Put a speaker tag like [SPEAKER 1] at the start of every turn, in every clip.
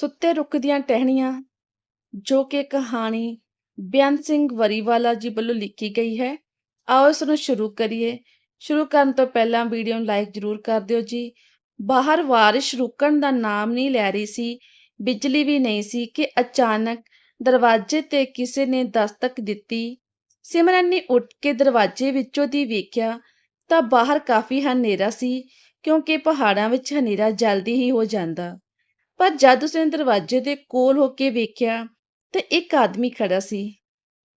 [SPEAKER 1] ਸੁੱਤੇ ਰੁੱਖ ਦੀਆਂ ਟਹਿਣੀਆਂ, ਜੋ ਕਿ ਕਹਾਣੀ ਬੇਅੰਤ ਸਿੰਘ ਵਰੀਵਾਲਾ ਜੀ ਵੱਲੋਂ ਲਿਖੀ ਗਈ ਹੈ। ਆਓ ਇਸ ਨੂੰ ਸ਼ੁਰੂ ਕਰੀਏ। ਸ਼ੁਰੂ ਕਰਨ ਤੋਂ ਪਹਿਲਾਂ ਵੀਡੀਓ ਨੂੰ ਲਾਈਕ ਜ਼ਰੂਰ ਕਰ ਦਿਓ ਜੀ। ਬਾਹਰ ਬਾਰਿਸ਼ ਰੁਕਣ ਦਾ ਨਾਮ ਨਹੀਂ ਲੈ ਰਹੀ ਸੀ, ਬਿਜਲੀ ਵੀ ਨਹੀਂ ਸੀ ਕਿ ਅਚਾਨਕ ਦਰਵਾਜ਼ੇ ਤੇ ਕਿਸੇ ਨੇ ਦਸਤਕ ਦਿੱਤੀ। ਸਿਮਰਨ ਨੇ ਉੱਠ ਕੇ ਦਰਵਾਜ਼ੇ ਵਿੱਚੋਂ ਦੀ ਵੇਖਿਆ ਤਾਂ ਬਾਹਰ ਕਾਫੀ ਹਨੇਰਾ ਸੀ, ਕਿਉਂਕਿ ਪਹਾੜਾਂ ਵਿੱਚ ਹਨੇਰਾ ਜਲਦੀ ਹੀ ਹੋ ਜਾਂਦਾ। ਪਰ ਜਦ ਉਸਨੇ ਦਰਵਾਜ਼ੇ ਦੇ ਕੋਲ ਹੋ ਕੇ ਵੇਖਿਆ, ਤੇ ਇੱਕ ਆਦਮੀ ਖੜਾ ਸੀ।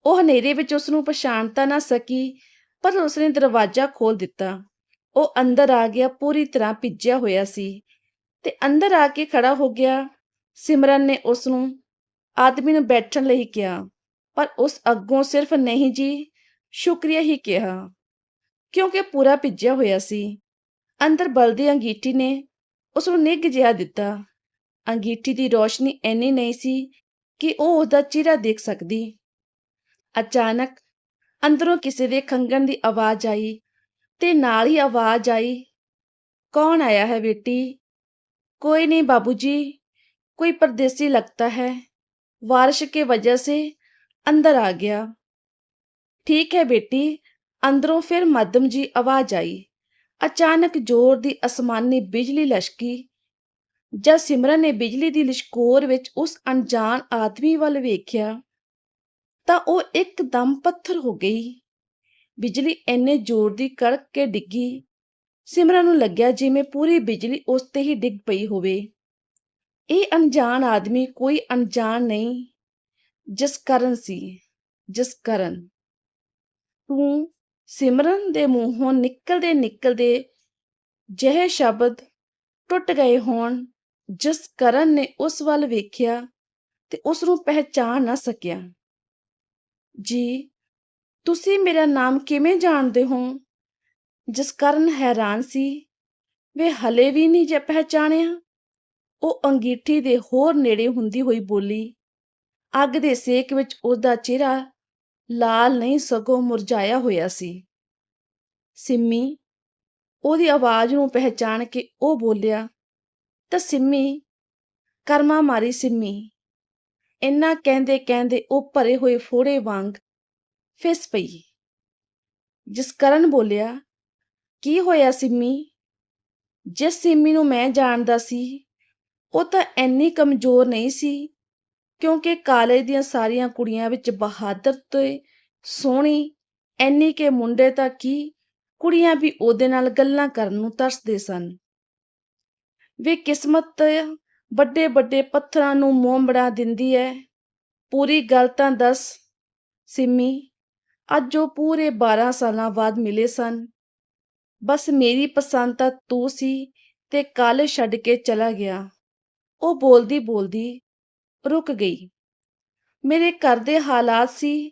[SPEAKER 1] ਉਹ ਹਨੇਰੇ ਵਿੱਚ ਉਸ ਨੂੰ ਪਛਾਣ ਤਾਂ ਨਾ ਸਕੀ, ਪਰ ਉਸਨੇ ਦਰਵਾਜ਼ਾ ਖੋਲ ਦਿੱਤਾ। ਉਹ ਅੰਦਰ ਆ ਗਿਆ, ਪੂਰੀ ਤਰ੍ਹਾਂ ਭਿੱਜਿਆ ਹੋਇਆ ਸੀ। ਤੇ ਅੰਦਰ ਆ ਕੇ ਖੜਾ ਹੋ ਗਿਆ, ਸਿਮਰਨ ਨੇ ਉਸ ਨੂੰ ਆਦਮੀ ਨੂੰ ਬੈਠਣ ਲਈ ਕਿਹਾ। ਪਰ ਉਸ ਅੱਗੋਂ ਸਿਰਫ ਨਹੀਂ ਜੀ, ਸ਼ੁਕਰੀਆ ਹੀ ਕਿਹਾ, ਕਿਉਂਕਿ ਪੂਰਾ ਭਿੱਜਿਆ ਹੋਇਆ ਸੀ। ਅੰਦਰ ਬਲਦੀ ਅੰਗੀਠੀ ਨੇ ਉਸ ਨੂੰ ਨਿੱਘ ਜਿਹਾ ਦਿੱਤਾ। ਅੰਗੀਠੀ ਦੀ ਰੋਸ਼ਨੀ ਇੰਨੀ ਨਹੀਂ ਸੀ ਕਿ ਉਹ ਉਹਦਾ ਚਿਹਰਾ ਦੇਖ ਸਕਦੀ ਅਚਾਨਕ ਅੰਦਰੋਂ ਕਿਸੇ ਦੇ ਖੰਗਣ ਦੀ ਆਵਾਜ਼ ਆਈ ਤੇ ਨਾਲ ਹੀ ਆਵਾਜ਼ ਆਈ ਕੌਣ ਆਇਆ ਹੈ ਬੇਟੀ कोई नहीं बाबूजी कोई परदेसी लगता है बारिश के वजह से अंदर आ गया ठीक है बेटी अंदरों फिर मध्यम जी आवाज आई ਅਚਾਨਕ ਜ਼ੋਰ ਦੀ ਅਸਮਾਨੀ ਬਿਜਲੀ ਲਸ਼ਕੀ ਜਦ ਸਿਮਰਨ ਨੇ ਬਿਜਲੀ ਦੀ ਲਿਸ਼ਕੋਰ ਵਿੱਚ ਉਸ ਅਣਜਾਣ ਆਦਮੀ ਵੱਲ ਵੇਖਿਆ, ਤਾਂ ਉਹ ਇੱਕਦਮ ਪੱਥਰ ਹੋ ਗਈ। ਬਿਜਲੀ ਇੰਨੇ ਜ਼ੋਰ ਦੀ ਕੜਕ ਕੇ ਡਿੱਗੀ। ਸਿਮਰਨ ਨੂੰ ਲੱਗਿਆ ਜਿਵੇਂ ਪੂਰੀ ਬਿਜਲੀ ਉਸ ਤੇ ਹੀ ਡਿੱਗ ਪਈ ਹੋਵੇ। ਇਹ ਅਣਜਾਣ ਆਦਮੀ ਕੋਈ ਅਣਜਾਣ ਨਹੀਂ, ਜਿਸ ਕਰਨ ਸੀ, ਜਿਸ ਕਰਨ। ਤੂੰ ਸਿਮਰਨ ਦੇ ਮੂੰਹੋਂ ਨਿਕਲਦੇ ਨਿਕਲਦੇ ਜਿਹੇ ਸ਼ਬਦ ਟੁੱਟ ਗਏ ਹੋਣ। ਜਿਸ ਕਰਨ ਨੇ ਉਸ ਵੱਲ ਵੇਖਿਆ ਤੇ ਉਸ ਨੂੰ ਪਹਿਚਾਨ ਨਾ ਸਕਿਆ। ਜੀ, ਤੁਸੀਂ ਮੇਰਾ ਨਾਮ ਕਿਵੇਂ ਜਾਣਦੇ ਹੋ? ਜਿਸ ਕਾਰਨ ਹੈਰਾਨ ਸੀ। ਵੇ ਹਲੇ ਵੀ ਨਹੀਂ ਜੇ ਪਹਿਚਾਣਿਆ। ਉਹ ਅੰਗੀਠੀ ਦੇ ਹੋਰ ਨੇੜੇ ਹੁੰਦੀ ਹੋਈ ਬੋਲੀ, ਅੱਗ ਦੇ ਸੇਕ ਵਿੱਚ ਉਹਦਾ ਚਿਹਰਾ ਲਾਲ ਨਹੀਂ ਸਗੋਂ ਮੁਰਝਾਇਆ ਹੋਇਆ ਸੀ। ਸਿੰਮੀ, ਉਹਦੀ ਆਵਾਜ਼ ਨੂੰ ਪਹਿਚਾਣ ਕੇ ਉਹ ਬੋਲਿਆ ਤਾਂ ਸਿੰਮੀ, ਕਰਮਾ ਮਾਰੀ ਸਿੰਮੀ। ਇੰਨਾ ਕਹਿੰਦੇ ਕਹਿੰਦੇ ਉਹ ਭਰੇ ਹੋਏ ਫੋੜੇ ਵਾਂਗ ਫਿਸ ਪਈ। ਜਿਸ ਕਰਨ ਬੋਲਿਆ, ਕੀ ਹੋਇਆ ਸਿੰਮੀ? ਜਿਸ ਸਿੰਮੀ ਨੂੰ ਮੈਂ ਜਾਣਦਾ ਸੀ, ਉਹ ਤਾਂ ਇੰਨੀ ਕਮਜ਼ੋਰ ਨਹੀਂ ਸੀ, ਕਿਉਂਕਿ ਕਾਲਜ ਦੀਆਂ ਸਾਰੀਆਂ ਕੁੜੀਆਂ ਵਿੱਚ ਬਹਾਦਰ ਤੇ ਸੋਹਣੀ ਐਨੀ ਕੇ ਮੁੰਡੇ ਤਾਂ ਕੀ ਕੁੜੀਆਂ ਵੀ ਉਹਦੇ ਨਾਲ ਗੱਲਾਂ ਕਰਨ ਨੂੰ ਤਰਸਦੇ ਸਨ। ਵੇ ਕਿਸਮਤ ਵੱਡੇ ਵੱਡੇ ਪੱਥਰਾਂ ਨੂੰ ਮੋਮ ਬਣਾ ਦਿੰਦੀ ਹੈ ਪੂਰੀ ਗੱਲ ਤਾਂ ਦੱਸ ਸਿੰਮੀ, ਅੱਜ ਉਹ ਪੂਰੇ 12 ਸਾਲਾਂ ਬਾਅਦ ਮਿਲੇ ਸਨ। ਬਸ ਮੇਰੀ ਪਸੰਦ ਤਾਂ ਤੂੰ ਸੀ ਤੇ ਕੱਲ ਛੱਡ ਕੇ ਚਲਾ ਗਿਆ। ਉਹ ਬੋਲਦੀ ਬੋਲਦੀ ਰੁਕ ਗਈ। ਮੇਰੇ ਘਰ ਦੇ ਹਾਲਾਤ ਸੀ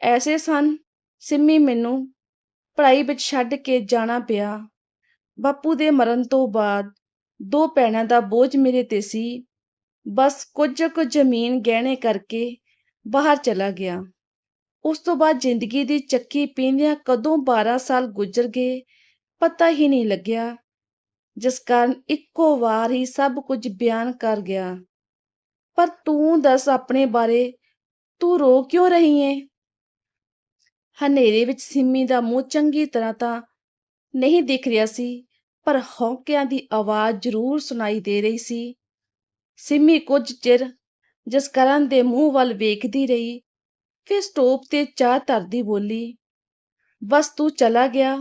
[SPEAKER 1] ਐਸੇ ਸਨ, ਸਿੰਮੀ ਮੈਨੂੰ ਪੜ੍ਹਾਈ ਵਿੱਚ ਛੱਡ ਕੇ ਜਾਣਾ ਪਿਆ। ਬਾਪੂ ਦੇ ਮਰਨ ਤੋਂ ਬਾਅਦ ਦੋ ਭੈਣਾਂ ਦਾ ਬੋਝ ਮੇਰੇ ਤੇ ਸੀ। ਬਸ ਕੁਝ ਕੁ ਜ਼ਮੀਨ ਗਹਿਣੇ ਕਰਕੇ ਬਾਹਰ ਚਲਾ ਗਿਆ। ਉਸ ਤੋਂ ਬਾਅਦ ਜ਼ਿੰਦਗੀ ਦੀ ਚੱਕੀ ਪੀਂਦਿਆਂ ਕਦੋਂ 12 ਸਾਲ ਗੁਜ਼ਰ ਗਏ, ਪਤਾ ਹੀ ਨਹੀਂ ਲੱਗਿਆ। ਜਿਸ ਕਾਰਨ ਇੱਕੋ ਵਾਰ ਹੀ ਸਭ ਕੁਝ ਬਿਆਨ ਕਰ ਗਿਆ। ਪਰ ਤੂੰ ਦੱਸ ਆਪਣੇ ਬਾਰੇ, ਤੂੰ ਰੋ ਕਿਉਂ ਰਹੀ ਏ? ਹਨੇਰੇ ਵਿੱਚ ਸਿੰਮੀ ਦਾ ਮੂੰਹ ਚੰਗੀ ਤਰ੍ਹਾਂ ਤਾਂ ਨਹੀਂ ਦਿਖ ਰਿਹਾ ਸੀ। ਪਰ ਹੌਕਿਆਂ ਦੀ ਆਵਾਜ਼ ਜ਼ਰੂਰ ਸੁਣਾਈ ਦੇ ਰਹੀ ਸੀ। ਸਿੰਮੀ ਕੁਝ ਚਿਰ ਜਸਕਰਨ ਦੇ ਮੂੰਹ ਵੱਲ ਵੇਖਦੀ ਰਹੀ, ਫਿਰ ਸਟੋਪ ਤੇ ਚਾਹ ਧਰਦੀ ਬੋਲੀ, ਬਸ ਤੂੰ ਚਲਾ ਗਿਆ।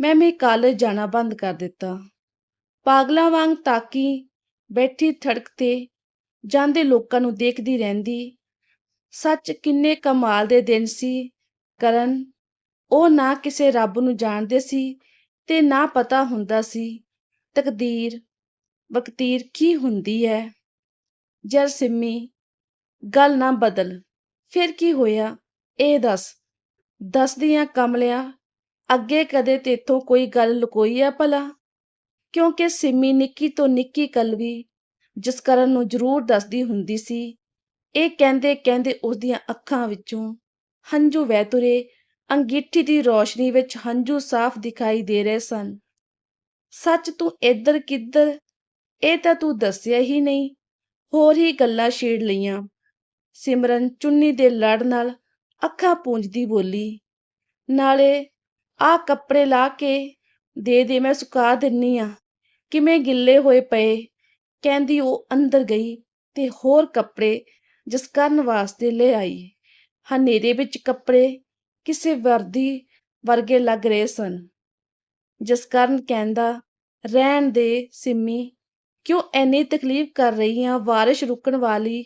[SPEAKER 1] ਮੈਂ ਵੀ ਕਾਲਜ ਜਾਣਾ ਬੰਦ ਕਰ ਦਿੱਤਾ। ਪਾਗਲਾਂ ਵਾਂਗ ਤਾਕੀ ਬੈਠੀ ਥੜਕ ਤੇ ਜਾਂਦੇ ਲੋਕਾਂ ਨੂੰ ਦੇਖਦੀ ਰਹਿੰਦੀ। ਸੱਚ ਕਿੰਨੇ ਕਮਾਲ ਦੇ ਦਿਨ ਸੀ ਕਰਨ। ਉਹ ਨਾ ਕਿਸੇ ਰੱਬ ਨੂੰ ਜਾਣਦੇ ਸੀ ਤੇ ਨਾ ਪਤਾ ਹੁੰਦਾ ਸੀ, ਤਕਦੀਰ, ਵਕਤੀਰ ਕੀ ਹੁੰਦੀ ਹੈ? ਜਰ ਸਿੰਮੀ, ਗੱਲ ਨਾ ਬਦਲ, ਫਿਰ ਕੀ ਹੋਇਆ? ਇਹ ਦੱਸ ਦੱਸਦੀਆਂ ਕਮਲਿਆ, ਅੱਗੇ ਕਦੇ ਤੇਥੋਂ ਕੋਈ ਗੱਲ ਲੁਕੋਈ ਆ ਭਲਾ? ਕਿਉਂਕਿ ਸਿੰਮੀ ਨਿੱਕੀ ਤੋਂ ਨਿੱਕੀ ਕਲਵੀ ਜਿਸ ਕਰਨ ਨੂੰ ਜ਼ਰੂਰ ਦੱਸਦੀ ਹੁੰਦੀ ਸੀ, ਇਹ ਕਹਿੰਦੇ ਕਹਿੰਦੇ ਉਸਦੀਆਂ ਅੱਖਾਂ ਵਿੱਚੋਂ ਹੰਝੂ ਵਹਿ ਤੁਰੇ ਅੰਗੀਠੀ ਦੀ ਰੋਸ਼ਨੀ ਵਿੱਚ ਹੰਝੂ ਸਾਫ਼ ਦਿਖਾਈ ਦੇ ਰਹੇ ਸਨ। ਸੱਚ ਤੂੰ ਇੱਧਰ ਕਿੱਧਰ? ਇਹ ਤਾਂ ਤੂੰ ਦੱਸਿਆ ਹੀ ਨਹੀਂ। ਹੋਰ ਹੀ ਗੱਲਾਂ ਛੇੜ ਲਈਆਂ ਸਿਮਰਨ ਚੁੰਨੀ ਦੇ ਲੜ ਨਾਲ ਅੱਖਾਂ ਪੂੰਝਦੀ ਬੋਲੀ, ਨਾਲੇ ਆ ਕੱਪੜੇ ਲਾ ਕੇ ਦੇ ਦੇ, ਮੈਂ ਸੁਕਾ ਦਿੰਨੀ ਆ। ਕਿਵੇਂ ਗਿੱਲੇ ਹੋਏ ਪਏ ਕਹਿੰਦੀ ਉਹ ਅੰਦਰ ਗਈ ਤੇ ਹੋਰ ਕੱਪੜੇ ਜਿਸ ਕਰਨ ਵਾਸਤੇ ਲੈ ਆਈ। ਹਨੇਰੇ ਵਿੱਚ ਕੱਪੜੇ ਕਿਸੇ ਵਰਦੀ ਵਰਗੇ ਲੱਗ ਰਹੇ ਸਨ। ਜਿਸ ਕਾਰਨ ਕਹਿੰਦਾ, ਰਹਿਣ ਦੇ, ਸਿੰਮੀ, ਕਿਉਂ ਐਨੀ ਤਕਲੀਫ ਕਰ ਰਹੀ ਆ? ਬਾਰਿਸ਼ ਰੁਕਣ ਵਾਲੀ,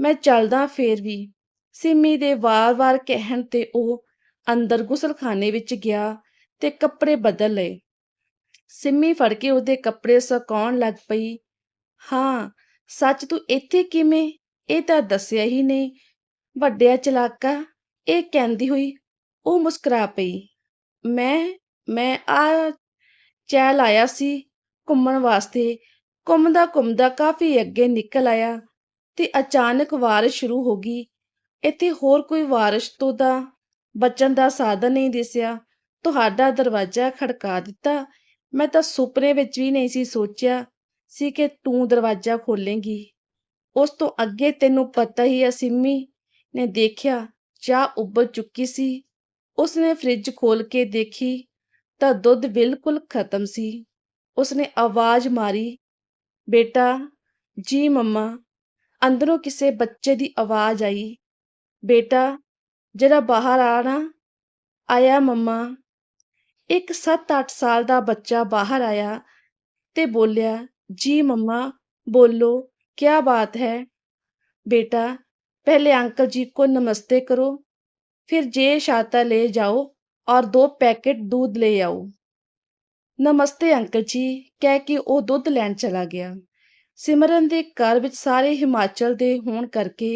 [SPEAKER 1] ਮੈਂ ਚੱਲਦਾ ਫੇਰ ਵੀ। ਸਿੰਮੀ ਦੇ ਵਾਰ-ਵਾਰ ਕਹਿਣ ਤੇ ਉਹ ਅੰਦਰ ਗੁਸਲਖਾਨੇ ਵਿੱਚ ਗਿਆ ਤੇ ਕੱਪੜੇ ਬਦਲ ਲਏ। ਸਿੰਮੀ ਫੜ ਕੇ ਉਹਦੇ ਕੱਪੜੇ ਸੁਕਾਉਣ ਲੱਗ ਪਈ। ਹਾਂ, ਸੱਚ ਤੂੰ ਇੱਥੇ ਕਿਵੇਂ? ਇਹ ਤਾਂ ਦੱਸਿਆ ਹੀ ਨਹੀਂ। ਵੱਡਿਆ ਚਲਾਕਾ, ਇਹ ਕਹਿੰਦੀ ਹੋਈ ਉਹ ਮੁਸਕਰਾ ਪਈ। ਮੈਂ ਮੈਂ ਆ ਚੈਲ ਆਇਆ ਸੀ ਘੁੰਮਣ ਵਾਸਤੇ। ਘੁੰਮਦਾ ਘੁੰਮਦਾ ਕਾਫੀ ਅੱਗੇ ਨਿਕਲ ਆਇਆ ਤੇ ਅਚਾਨਕ ਬਾਰਿਸ਼ ਸ਼ੁਰੂ ਹੋ ਗਈ। ਇੱਥੇ ਹੋਰ ਕੋਈ ਬਾਰਿਸ਼ ਤੋਂ ਤਾਂ ਬਚਣ ਦਾ ਸਾਧਨ ਨਹੀਂ ਦਿਸਿਆ। ਤੁਹਾਡਾ ਦਰਵਾਜ਼ਾ ਖੜਕਾ ਦਿੱਤਾ। ਮੈਂ ਤਾਂ ਸੁਪਨੇ ਵਿੱਚ ਵੀ ਨਹੀਂ ਸੀ ਸੋਚਿਆ ਸੀ ਕਿ ਤੂੰ ਦਰਵਾਜ਼ਾ ਖੋਲੇਂਗੀ। ਉਸ ਤੋਂ ਅੱਗੇ ਤੈਨੂੰ ਪਤਾ ਹੀ ਆ, ਸਿੰਮੀ ਨੇ ਦੇਖਿਆ, ਚਾਹ ਉੱਬਲ ਚੁੱਕੀ ਸੀ। ਉਸਨੇ ਫ੍ਰਿਜ ਖੋਲ ਕੇ ਦੇਖੀ ਤਾਂ ਦੁੱਧ ਬਿਲਕੁਲ ਖਤਮ ਸੀ ਉਸਨੇ ਆਵਾਜ਼ ਮਾਰੀ ਬੇਟਾ ਜੀ ਮੰਮਾ ਅੰਦਰੋਂ ਕਿਸੇ ਬੱਚੇ ਦੀ ਆਵਾਜ਼ ਆਈ ਬੇਟਾ ਜਰਾ ਬਾਹਰ ਆਣਾ ਆਇਆ ਮੰਮਾ ਇੱਕ 7-8 ਸਾਲ ਦਾ ਬੱਚਾ ਬਾਹਰ ਆਇਆ ਤੇ ਬੋਲਿਆ ਜੀ ਮੰਮਾ बोलो क्या बात है बेटा पहले अंकल जी को नमस्ते करो फिर जे शाता ले जाओ और दो पैकेट दूध ले आओ ਨਮਸਤੇ ਅੰਕਲ ਜੀ ਕਹਿ ਕੇ ਉਹ ਦੁੱਧ ਲੈਣ ਚਲਾ ਗਿਆ ਸਿਮਰਨ ਦੇ ਘਰ ਵਿੱਚ ਸਾਰੇ ਹਿਮਾਚਲ ਦੇ ਹੋਣ ਕਰਕੇ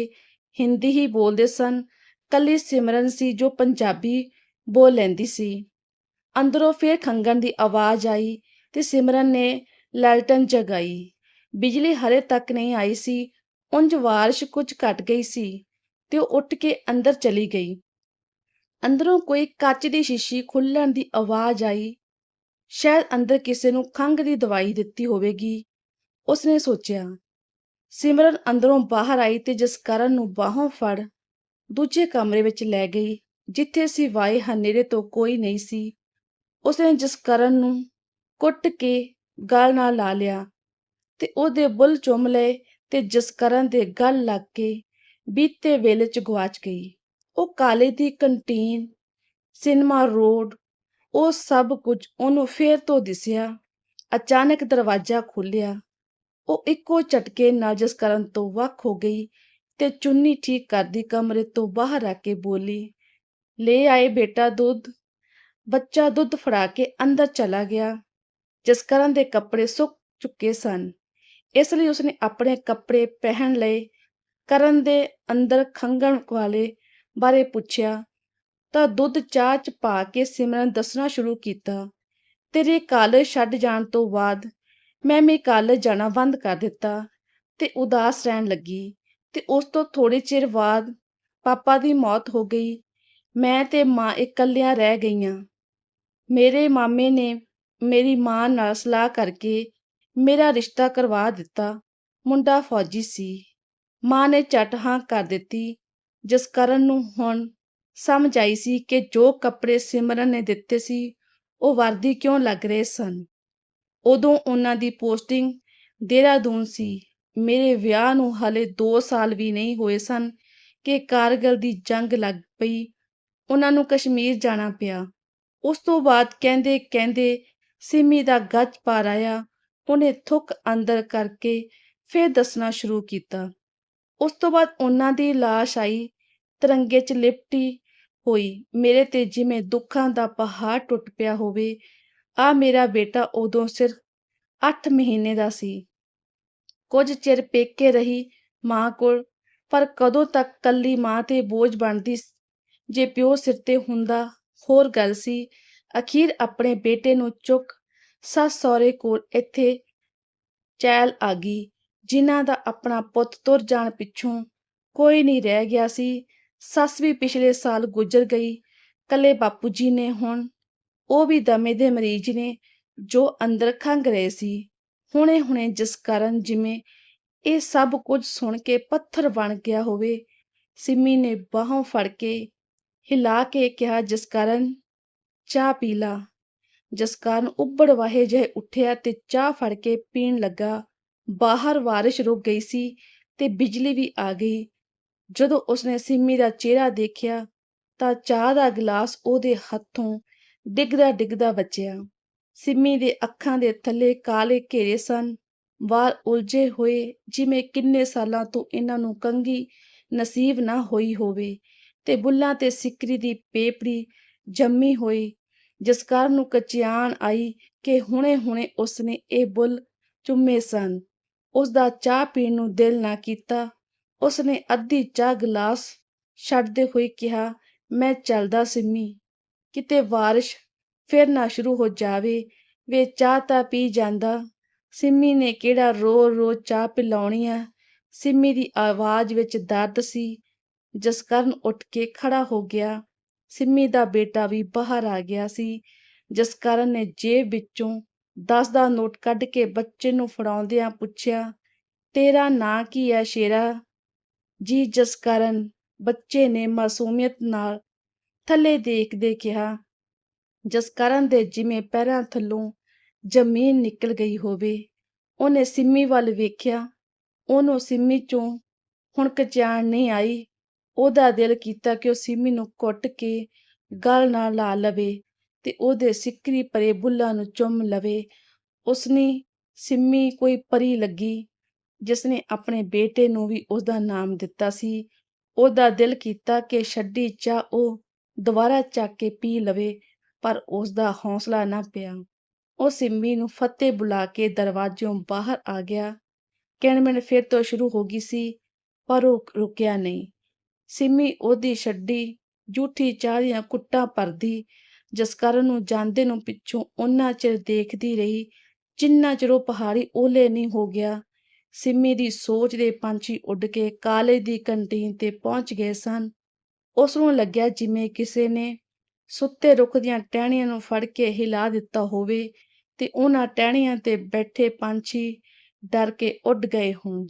[SPEAKER 1] ਹਿੰਦੀ ਹੀ ਬੋਲਦੇ ਸਨ ਕੱਲੀ ਸਿਮਰਨ ਸੀ ਜੋ ਪੰਜਾਬੀ ਬੋਲ ਲੈਂਦੀ ਸੀ ਅੰਦਰੋਂ ਫੇਰ ਖੰਗਣ ਦੀ ਆਵਾਜ਼ ਆਈ ਤੇ ਸਿਮਰਨ ਨੇ ਲਾਲਟਨ ਜਗਾਈ ਬਿਜਲੀ ਹਲੇ ਤੱਕ ਨਹੀਂ ਆਈ ਸੀ ਉਂਝ ਬਾਰਿਸ਼ ਕੁਝ ਘਟ ਗਈ ਸੀ ਤੇ ਉਹ ਉੱਠ ਕੇ ਅੰਦਰ ਚਲੀ ਗਈ ਅੰਦਰੋਂ ਕੋਈ ਕੱਚ ਦੀ ਸ਼ੀਸ਼ੀ ਖੁੱਲਣ ਦੀ ਆਵਾਜ਼ ਆਈ। ਸ਼ਾਇਦ ਅੰਦਰ ਕਿਸੇ ਨੂੰ ਖੰਘ ਦੀ ਦਵਾਈ ਦਿੱਤੀ ਹੋਵੇਗੀ। ਉਸਨੇ ਸੋਚਿਆ, ਸਿਮਰਨ ਅੰਦਰੋਂ ਬਾਹਰ ਆਈ ਤੇ ਜਸਕਰਨ ਨੂੰ ਬਾਹੋਂ ਫੜ, ਦੂਜੇ ਕਮਰੇ ਵਿੱਚ ਲੈ ਗਈ, ਜਿੱਥੇ ਸਿਵਾਏ ਹਨੇਰੇ ਤੋਂ ਕੋਈ ਨਹੀਂ ਸੀ। ਉਸਨੇ ਜਸਕਰਨ ਨੂੰ ਕੁੱਟ ਕੇ ਗਲ ਨਾਲ ਲਾ ਲਿਆ ਤੇ ਉਹਦੇ ਬੁੱਲ ਚੁੰਮ ਲਏ ਤੇ ਜਸਕਰਨ ਦੇ ਗਲ ਲੱਗ ਕੇ ਬੀਤੇ ਵੇਲੇ ਚ ਗਵਾਚ ਗਈ। ਉਹ ਕਾਲੇ ਦੀ ਕੰਟੀਨ, ਸਿਨੇਮਾ ਰੋਡ, ਉਹ ਸਭ ਕੁਝ ਉਹਨੂੰ ਫੇਰ ਤੋਂ ਦਿਸਿਆ, ਅਚਾਨਕ ਦਰਵਾਜ਼ਾ ਖੁੱਲਿਆ ਉਹ ਇੱਕੋ ਝਟਕੇ ਨਾਲ ਜਸਕਰਨ ਤੋਂ ਵੱਖ ਹੋ ਗਈ ਤੇ ਚੁੰਨੀ ਠੀਕ ਕਰਦੀ ਕਮਰੇ ਤੋਂ ਬਾਹਰ ਆ ਕੇ ਬੋਲੀ, ਲੈ ਆਏ ਬੇਟਾ ਦੁੱਧ। ਬੱਚਾ ਦੁੱਧ ਫੜਾ ਕੇ ਅੰਦਰ ਚਲਾ ਗਿਆ। ਜਸਕਰਨ ਦੇ ਕੱਪੜੇ ਸੁੱਕ ਚੁੱਕੇ ਸਨ। ਇਸ ਲਈ ਉਸਨੇ ਆਪਣੇ ਕੱਪੜੇ ਪਹਿਨ ਲਏ। ਕਰਨ ਦੇ ਅੰਦਰ ਖੰਗਣ ਵਾਲੇ ਬਾਰੇ ਪੁੱਛਿਆ ਤਾਂ ਦੁੱਧ ਚਾਹ ਚ ਪਾ ਕੇ ਸਿਮਰਨ ਦੱਸਣਾ ਸ਼ੁਰੂ ਕੀਤਾ। ਤੇਰੇ ਕਾਲਜ ਛੱਡ ਜਾਣ ਤੋਂ ਬਾਅਦ ਮੈਂ ਵੀ ਕਾਲਜ ਜਾਣਾ ਬੰਦ ਕਰ ਦਿੱਤਾ ਤੇ ਉਦਾਸ ਰਹਿਣ ਲੱਗੀ ਤੇ ਉਸ ਤੋਂ ਥੋੜੇ ਚਿਰ ਬਾਅਦ ਪਾਪਾ ਦੀ ਮੌਤ ਹੋ ਗਈ। ਮੈਂ ਤੇ ਮਾਂ ਇਕੱਲਿਆਂ ਰਹਿ ਗਈਆਂ। ਮੇਰੇ ਮਾਮੇ ਨੇ ਮੇਰੀ ਮਾਂ ਨਾਲ ਸਲਾਹ ਕਰਕੇ ਮੇਰਾ ਰਿਸ਼ਤਾ ਕਰਵਾ ਦਿੱਤਾ। ਮੁੰਡਾ ਫੌਜੀ ਸੀ। ਮਾਂ ਨੇ ਝਟ ਹਾਂ ਕਰ ਦਿੱਤੀ ਜਸਕਰਨ ਨੂੰ ਹੁਣ ਸਮਝ ਆਈ ਸੀ ਕਿ ਜੋ ਕੱਪੜੇ ਸਿਮਰਨ ਨੇ ਦਿੱਤੇ ਸੀ, ਉਹ ਵਰਦੀ ਕਿਉਂ ਲੱਗ ਰਹੇ ਸਨ? ਉਦੋਂ ਉਹਨਾਂ ਦੀ ਪੋਸਟਿੰਗ ਦੇਹਰਾਦੂਨ ਸੀ। ਮੇਰੇ ਵਿਆਹ ਨੂੰ ਹਲੇ 2 ਸਾਲ ਵੀ ਨਹੀਂ ਹੋਏ ਸਨ ਕਿ ਕਾਰਗਲ ਦੀ ਜੰਗ ਲੱਗ ਪਈ। ਉਹਨਾਂ ਨੂੰ ਕਸ਼ਮੀਰ ਜਾਣਾ ਪਿਆ। ਉਸ ਤੋਂ ਬਾਅਦ ਕਹਿੰਦੇ ਕਹਿੰਦੇ ਸਿਮੀ ਦਾ ਗੱਜ ਪਾਰ ਆਇਆ। ਉਹਨੇ ਥੁੱਕ ਅੰਦਰ ਕਰਕੇ ਫੇਰ ਦੱਸਣਾ ਸ਼ੁਰੂ ਕੀਤਾ। ਉਸ ਤੋਂ ਬਾਅਦ ਉਹਨਾਂ ਦੀ লাশ ਆਈ, ਤਿਰੰਗੇ 'ਚ ਲਿਪਟੀ ਹੋਈ। ਮੇਰੇ ਤੇ ਜਿਵੇਂ ਦੁੱਖਾਂ ਦਾ ਪਹਾੜ ਟੁੱਟ ਪਿਆ ਹੋਵੇ ਆ ਮੇਰਾ ਬੇਟਾ ਉਦੋਂ ਸਿਰਫ 8 ਮਹੀਨੇ ਦਾ ਸੀ। ਕੁਝ ਚਿਰ ਪੇਕੇ ਰਹੀ ਮਾਂ ਕੋਲ, ਪਰ ਕਦੋਂ ਤੱਕ ਕੱਲੀ ਮਾਂ ਤੇ ਬੋਝ ਬਣਦੀ ਜੇ ਪਿਓ ਸਿਰ ਤੇ ਹੁੰਦਾ ਹੋਰ ਗੱਲ ਸੀ, ਅਖੀਰ ਆਪਣੇ ਬੇਟੇ ਨੂੰ ਚੁੱਕ ਸੱਸ ਸਹੁਰੇ ਕੋਲ ਇੱਥੇ ਚੈਲ ਆ ਗਈ। ਜਿਨ੍ਹਾਂ ਦਾ ਆਪਣਾ ਪੁੱਤ ਤੁਰ ਜਾਣ ਪਿੱਛੋਂ ਕੋਈ ਨਹੀਂ ਰਹਿ ਗਿਆ ਸੀ। ਸੱਸ ਵੀ ਪਿਛਲੇ ਸਾਲ ਗੁਜ਼ਰ ਗਈ। ਕੱਲੇ ਬਾਪੂ ਜੀ ਨੇ ਹੁਣ, ਉਹ ਵੀ ਦਮੇ ਦੇ ਮਰੀਜ਼ ਨੇ ਜੋ ਅੰਦਰ ਖੰਗ ਰਹੇ ਸੀ। ਹੁਣੇ ਹੁਣੇ ਜਿਸ ਕਾਰਨ ਜਿਵੇਂ ਇਹ ਸਭ ਕੁਝ ਸੁਣ ਕੇ ਪੱਥਰ ਬਣ ਗਿਆ ਹੋਵੇ, ਸਿੰਮੀ ਨੇ ਬਾਹੋਂ ਫੜ ਕੇ ਹਿਲਾ ਕੇ ਕਿਹਾ, ਜਿਸ ਕਾਰਨ ਚਾਹ ਪੀ ਲਾ। ਕਾਰਨ ਉੱਬੜ ਵਾਹੇ ਜਿਹੇ ਉੱਠਿਆ ਤੇ ਚਾਹ ਫੜ ਕੇ ਪੀਣ ਲੱਗਾ। ਬਾਹਰ ਬਾਰਿਸ਼ ਰੁਕ ਗਈ ਸੀ ਤੇ ਬਿਜਲੀ ਵੀ ਆ ਗਈ। ਜਦੋਂ ਉਸਨੇ ਸਿੰਮੀ ਦਾ ਚਿਹਰਾ ਦੇਖਿਆ ਤਾਂ ਚਾਹ ਦਾ ਗਲਾਸ ਉਹਦੇ ਹੱਥੋਂ ਡਿੱਗਦਾ ਡਿੱਗਦਾ ਬਚਿਆ। ਸਿੰਮੀ ਦੇ ਅੱਖਾਂ ਦੇ ਥੱਲੇ ਕਾਲੇ ਘੇਰੇ ਸਨ। ਵਾਲ ਉਲਝੇ ਹੋਏ ਜਿਵੇਂ ਕਿੰਨੇ ਸਾਲਾਂ ਤੋਂ ਇਹਨਾਂ ਨੂੰ ਕੰਗੀ ਨਸੀਬ ਨਾ ਹੋਈ ਹੋਵੇ ਤੇ ਬੁੱਲਾਂ ਤੇ ਸਿਕਰੀ ਦੀ ਪੇਪੜੀ ਜੰਮੀ ਹੋਈ, ਜਿਸ ਕਾਰਨ ਨੂੰ ਕਚਿਆਣ ਆਈ ਕਿ ਹੁਣੇ-ਹੁਣੇ ਉਸਨੇ ਇਹ ਬੁੱਲ ਚੁੰਮੇ ਸਨ। ਉਸ ਦਾ ਚਾਹ ਪੀਣ ਨੂੰ ਦਿਲ ਨਾ ਕੀਤਾ। ਉਸਨੇ ਅੱਧੀ ਚਾਹ ਗਲਾਸ ਛੱਡਦੇ ਹੋਏ ਕਿਹਾ, ਮੈਂ ਚੱਲਦਾ ਸਿੰਮੀ, ਕਿਤੇ ਬਾਰਿਸ਼ ਫਿਰ ਨਾ ਸ਼ੁਰੂ ਹੋ ਜਾਵੇ, ਵੇ ਚਾਹ ਤਾਂ ਪੀ ਜਾਂਦਾ। ਸਿੰਮੀ ਨੇ ਕਿਹੜਾ ਰੋ-ਰੋ ਚਾਹ ਪਿਲਾਉਣੀ ਆ? ਸਿੰਮੀ ਦੀ ਆਵਾਜ਼ ਵਿੱਚ ਦਰਦ ਸੀ। ਜਸਕਰਨ ਉੱਠ ਕੇ ਖੜਾ ਹੋ ਗਿਆ। ਸਿੰਮੀ ਦਾ ਬੇਟਾ ਵੀ ਬਾਹਰ ਆ ਗਿਆ ਸੀ। ਜਸਕਰਨ ਨੇ ਜੇਬ ਵਿੱਚੋਂ 10 ਦਾ ਨੋਟ ਕੱਢ ਕੇ ਬੱਚੇ ਨੂੰ ਫੜਾਉਂਦਿਆਂ ਪੁੱਛਿਆ, ਤੇਰਾ ਨਾਂ ਕੀ ਹੈ ਸ਼ੇਰਾ? ਜੀ ਜਸਕਰਨ ਬੱਚੇ ਨੇ ਮਾਸੂਮੀਅਤ ਨਾਲ ਥੱਲੇ ਦੇਖਦੇ ਕਿਹਾ ਜਸਕਰਨ ਦੇ ਜਿਵੇਂ ਪੈਰਾਂ ਥੱਲੋਂ ਜ਼ਮੀਨ ਨਿਕਲ ਗਈ ਹੋਵੇ। ਉਹਨੇ ਸਿੰਮੀ ਵੱਲ ਵੇਖਿਆ, ਉਹਨੂੰ ਸਿੰਮੀ ਚੋਂ ਹੁਣ ਕਚਾਣ ਨਹੀਂ ਆਈ। ਉਹਦਾ ਦਿਲ ਕੀਤਾ ਕਿ ਉਹ ਸਿੰਮੀ ਨੂੰ ਕੁੱਟ ਕੇ ਗਲ ਨਾਲ ਲਾ ਲਵੇ। ਤੇ ਉਹਦੇ ਸਿੱਕਰੀ ਪਰੇ ਬੁੱਲਾਂ ਨੂੰ ਚੁੰਮ ਲਵੇ। ਉਸਨੇ ਸਿੰਮੀ ਕੋਈ ਪਰੀ ਲੱਗੀ, ਜਿਸਨੇ ਆਪਣੇ ਬੇਟੇ ਨੂੰ ਵੀ ਉਹਦਾ ਨਾਮ ਦਿੱਤਾ ਸੀ। ਉਹਦਾ ਦਿਲ ਕੀਤਾ ਕਿ ਛੱਡੀ ਚਾਹ ਉਹ ਦੁਬਾਰਾ ਚੱਕ ਕੇ ਪੀ ਲਵੇ, ਪਰ ਉਸਦਾ ਹੌਸਲਾ ਨਾ ਪਿਆ। ਉਹ ਸਿੰਮੀ ਨੂੰ ਫਤਿਹ ਬੁਲਾ ਕੇ ਦਰਵਾਜ਼ਿਓਂ ਬਾਹਰ ਆ ਗਿਆ। ਕਿਣਮਿਣ ਫਿਰ ਤੋਂ ਸ਼ੁਰੂ ਹੋ ਗਈ ਸੀ, ਪਰ ਉਹ ਰੁਕਿਆ ਨਹੀਂ। ਸਿੰਮੀ ਉਹਦੀ ਛੱਡੀ ਝੂਠੀ ਚਾਹ ਦੀਆਂ ਕੁੱਟਾਂ ਭਰਦੀ ਜਸਕਰਨ ਨੂੰ ਜਾਂਦੇ ਨੂੰ ਪਿੱਛੋਂ ਉਹਨਾਂ ਚਿਰ ਦੇਖਦੀ ਰਹੀ, ਜਿੰਨਾ ਚਿਰ ਉਹ ਪਹਾੜੀ ਓਲੇ ਨਹੀਂ ਹੋ ਗਿਆ, ਸਿੰਮੀ ਦੀ ਸੋਚ ਦੇ ਪੰਛੀ ਉੱਡ ਕੇ ਕਾਲਜ ਦੀ ਕੰਟੀਨ ਤੇ ਪਹੁੰਚ ਗਏ ਸਨ। ਉਸ ਨੂੰ ਲੱਗਿਆ ਜਿਵੇਂ ਕਿਸੇ ਨੇ ਸੁੱਤੇ ਰੁੱਖ ਦੀਆਂ ਟਹਿਣੀਆਂ ਨੂੰ ਫੜ ਕੇ ਹਿਲਾ ਦਿੱਤਾ ਹੋਵੇ ਤੇ ਉਹਨਾਂ ਟਹਿਣੀਆਂ ਤੇ ਬੈਠੇ ਪੰਛੀ ਡਰ ਕੇ ਉੱਡ ਗਏ ਹੋਣ।